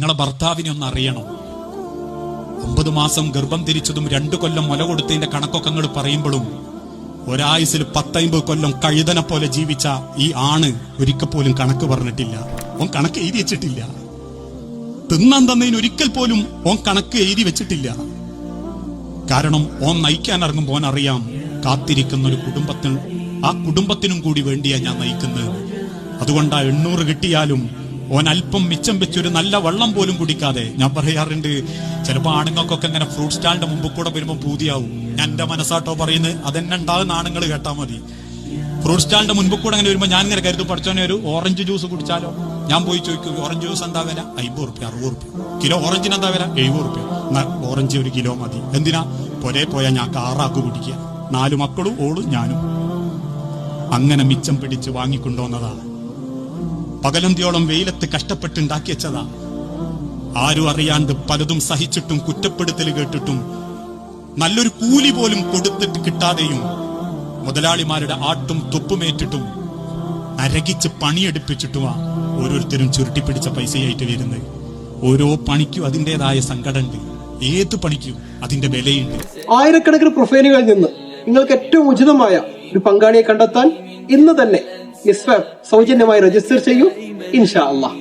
നിങ്ങളെ ഭർത്താവിനെ ഒന്ന് അറിയണം. ഒമ്പത് മാസം ഗർഭം തിരിച്ചതും രണ്ടു കൊല്ലം മുല കൊടുത്തതിന്റെ കണക്കൊക്കെ അങ്ങോട്ട് പറയുമ്പോഴും ഒരായുസിൽ പത്തൈമ്പത് കൊല്ലം കഴുതനെ പോലെ ജീവിച്ച ഈ ആണ് ഒരിക്കൽ പോലും കണക്ക് പറഞ്ഞിട്ടില്ല. ഓൻ കണക്ക് എഴുതി വെച്ചിട്ടില്ല. തിന്നാൻ തന്നതിന് ഒരിക്കൽ പോലും ഓൻ കണക്ക് എഴുതി വെച്ചിട്ടില്ല. കാരണം ഓൻ നയിക്കാൻ ഇറങ്ങുമ്പോൾ ഓൻ അറിയാം കാത്തിരിക്കുന്ന ഒരു കുടുംബത്തിന് ആ കുടുംബത്തിനും കൂടി വേണ്ടിയാ ഞാൻ നയിക്കുന്നത്. അതുകൊണ്ടാ എണ്ണൂറ് കിട്ടിയാലും ഓൻ അല്പം മിച്ചം വെച്ചൊരു നല്ല വെള്ളം പോലും കുടിക്കാതെ ഞാൻ പറയാറുണ്ട് ചിലപ്പോ ആണുങ്ങൾക്കൊക്കെ ഇങ്ങനെ ഫ്രൂട്ട് സ്റ്റാളിന്റെ മുമ്പിൽ കൂടെ വരുമ്പോൾ പൂതിയാവും. ഞാൻ എന്റെ മനസ്സാട്ടോ പറയുന്നത് അതെന്നെ ഉണ്ടാകുന്ന ആണുങ്ങൾ കേട്ടാൽ മതി. ഫ്രൂട്ട് സ്റ്റാളിന്റെ മുൻപ് കൂടെ അങ്ങനെ വരുമ്പോൾ ഞാൻ ഇങ്ങനെ കരുതും പഠിച്ചോനെ ഒരു ഓറഞ്ച് ജ്യൂസ് കുടിച്ചാലോ? ഞാൻ പോയി ചോദിക്കും ഓറഞ്ച് ജ്യൂസ് എന്താ വില? അമ്പത് റുപ്യ അറുപത് റുപ്യ. കിലോ ഓറഞ്ചിന് എന്താ വില? എഴുപത് റുപ്യ. ഓറഞ്ച് ഒരു കിലോ മതി. എന്തിനാ? പൊരേ പോയാൽ ഞാൻ കാറാക്ക് കുടിക്കുക. നാലു മക്കളും ഓളും ഞാനും. അങ്ങനെ മിച്ചം പിടിച്ച് വാങ്ങിക്കൊണ്ടുവന്നതാ പകലന്തിയോളം വെയിലത്ത് കഷ്ടപ്പെട്ടുണ്ടാക്കിയച്ചതാ. ആരും അറിയാണ്ട് പലതും സഹിച്ചിട്ടും കുറ്റപ്പെടുത്തൽ കേട്ടിട്ടും നല്ലൊരു കൂലി പോലും കൊടുത്തിട്ട് കിട്ടാതെയും മുതലാളിമാരുടെ ആട്ടും തുപ്പുമേറ്റിട്ടും നരകിച്ച് പണിയെടുപ്പിച്ചിട്ടുമാ ഓരോരുത്തരും ചുരുട്ടി പിടിച്ച പൈസയായിട്ട് വരുന്നത്. ഓരോ പണിക്കും അതിന്റെതായ സങ്കടമുണ്ട് ഏത് പണിക്കും അതിന്റെ വിലയുണ്ട്. ആയിരക്കണക്കിന് പ്രൊഫൈലുകളിൽ നിന്ന് നിങ്ങൾക്ക് ഏറ്റവും ഉചിതമായ ഒരു പങ്കാളിയെ കണ്ടെത്താൻ ഇന്ന് തന്നെ ഇസ്ഫ സൗജന്യമായി രജിസ്റ്റർ ചെയ്യൂ ഇൻഷാ അള്ളാഹ്